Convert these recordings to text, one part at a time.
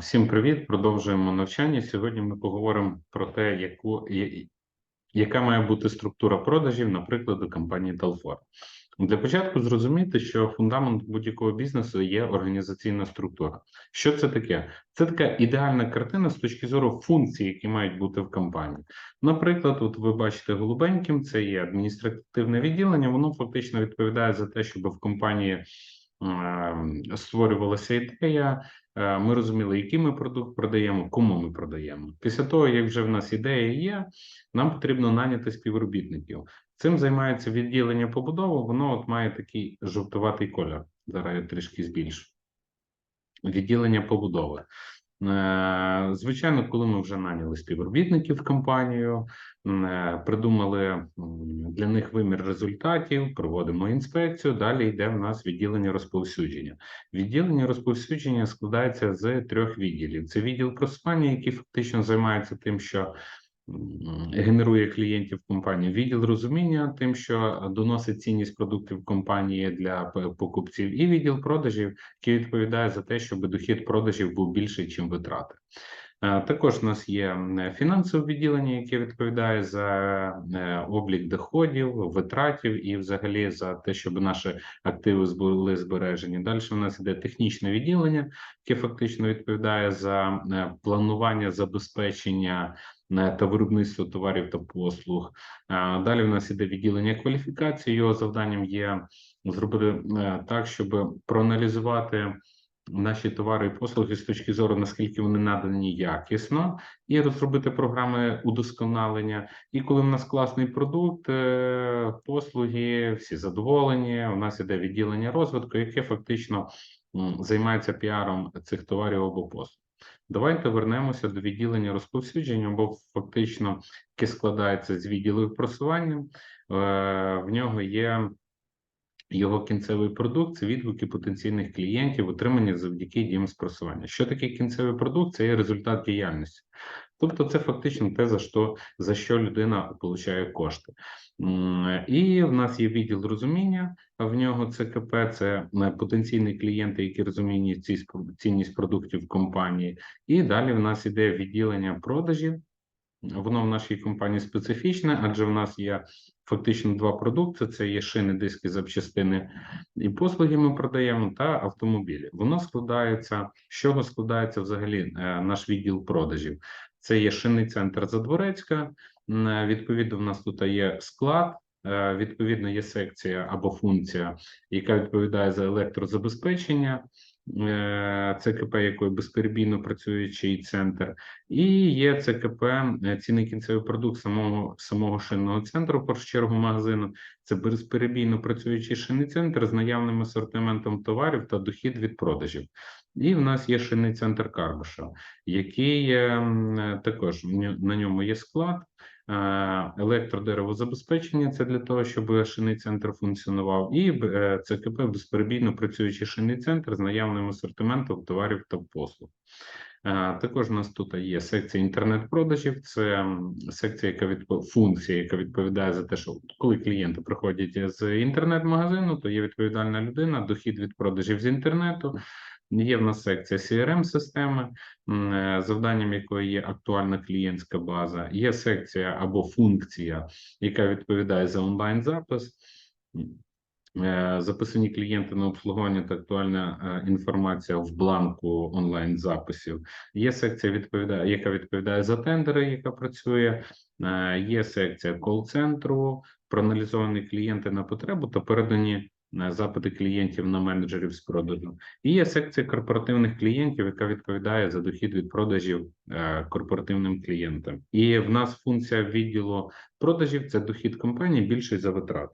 Всім привіт! Продовжуємо навчання. Сьогодні ми поговоримо про те, яку, яка має бути структура продажів, наприклад, у компанії Telfor. Для початку зрозуміти, що фундамент будь-якого бізнесу є організаційна структура. Що це таке? Це така ідеальна картина з точки зору функцій, які мають бути в компанії. Наприклад, от ви бачите голубеньким, це є адміністративне відділення, воно фактично відповідає за те, щоб в компанії створювалася ідея, е, ми розуміли, який ми продукт продаємо, кому ми продаємо. Після того, як вже в нас ідея є, нам потрібно наняти співробітників. Цим займається відділення побудови, воно от має такий жовтуватий кольор. Зараз я трішки збільшу. Відділення побудови. Е, Звичайно, коли ми вже наняли співробітників в компанію, е, придумали для них вимір результатів, проводимо інспекцію. Далі йде в нас відділення розповсюдження. Відділення розповсюдження складається з трьох відділів: це відділ просування, який фактично займається тим, що генерує клієнтів компанії, відділ розуміння, тим, що доносить цінність продуктів компанії для покупців, і відділ продажів, який відповідає за те, щоб дохід продажів був більший, ніж витрати. Е, Також у нас є фінансове відділення, яке відповідає за е, облік доходів, витратів і взагалі за те, щоб наші активи були збережені. Далі у нас іде технічне відділення, яке фактично відповідає за е, планування забезпечення та виробництво товарів та послуг. Далі у нас іде відділення кваліфікації. Його завданням є зробити е, так, щоб проаналізувати наші товари і послуги з точки зору, наскільки вони надані якісно, і розробити програми удосконалення. І коли в нас класний продукт, е, послуги, всі задоволені. У нас іде відділення розвитку, яке фактично займається піаром цих товарів або послуг. Давайте вернемося до відділення розповсюдження, бо фактично яке складається з відділів просування. Е, В нього є його кінцевий продукт це відгуки потенційних клієнтів, отримані завдяки дім спросування. Що таке кінцевий продукт? Це є результат діяльності. Тобто, це фактично те, за що за що людина отримує кошти. І в нас є відділ розуміння. В нього ЦКП це е, потенційні клієнти, які розуміють ці цінність продуктів компанії. І далі в нас іде відділення продажів. Воно в нашій компанії специфічне, адже в нас є фактично два продукти: це є шини, диски, запчастини і послуги. Ми продаємо та автомобілі. Воно складається з чого складається взагалі е, наш відділ продажів. Це є шинний центр Задворецька. Е, Відповідно, в нас тут є склад. е, Відповідно, є секція або функція, яка відповідає за електрозабезпечення. Е, ЦКП, якою безперебійно працюючий центр, і є ЦКП, е, цінний кінцевий продукт самого самого шинного центру, в першу чергу магазину. Це безперебійно працюючий шинний центр з наявним асортиментом товарів та дохід від продажів. І в нас є шинний центр Карбаша, який також на ньому є склад. Е, Електродеревозабезпечення це для того, щоб шинний центр функціонував, і е, ЦКП безперебійно працюючий шинний центр з наявним асортиментом товарів та послуг. Е, Також у нас тут є секція інтернет-продажів. Це секція, яка від функція, яка відповідає за те, що коли клієнти приходять з інтернет-магазину, то є відповідальна людина, дохід від продажів з інтернету. Є в нас секція CRM-системи, завданням якої є актуальна клієнтська база. Є секція або функція, яка відповідає за онлайн-запис. Е, Записані клієнти на обслуговування та актуальна е, інформація в бланку онлайн записів. Є секція, відповідає, яка відповідає за тендери, яка працює. Е, Є секція кол-центру, проаналізовані клієнти на потребу та передані е, запити клієнтів на менеджерів з продажу. І є секція корпоративних клієнтів, яка відповідає за дохід від продажів е, корпоративним клієнтам. І в нас функція відділу продажів це дохід компанії більший за витрат.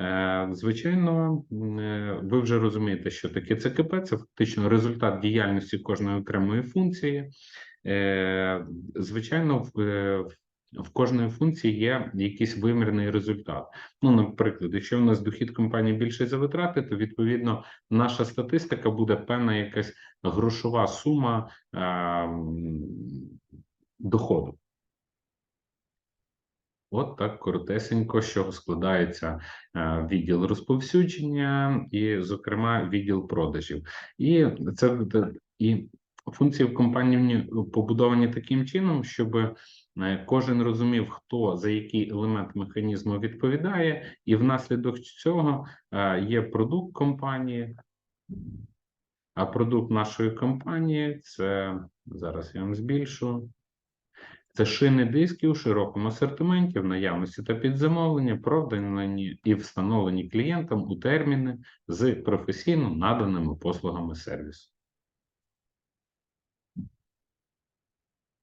Е, Звичайно, е, ви вже розумієте, що таке ЦКП це фактично результат діяльності кожної окремої функції. Е, Звичайно, в, кожної функції є якийсь вимірний результат. Ну, наприклад, якщо в нас дохід компанії більший за витрати, то відповідно наша статистика буде певна якась грошова сума доходу. От так коротесенько, з чого складається е, відділ розповсюдження і, зокрема, відділ продажів. І це і Функції в компанії побудовані таким чином, щоб е, кожен розумів, хто за який елемент механізму відповідає, і внаслідок цього е, є продукт компанії. А продукт нашої компанії це зараз я вам збільшу. Це шини диски у широкому асортименті в наявності та під замовлення, продані і встановлені клієнтам у терміни з професійно наданими послугами сервісу.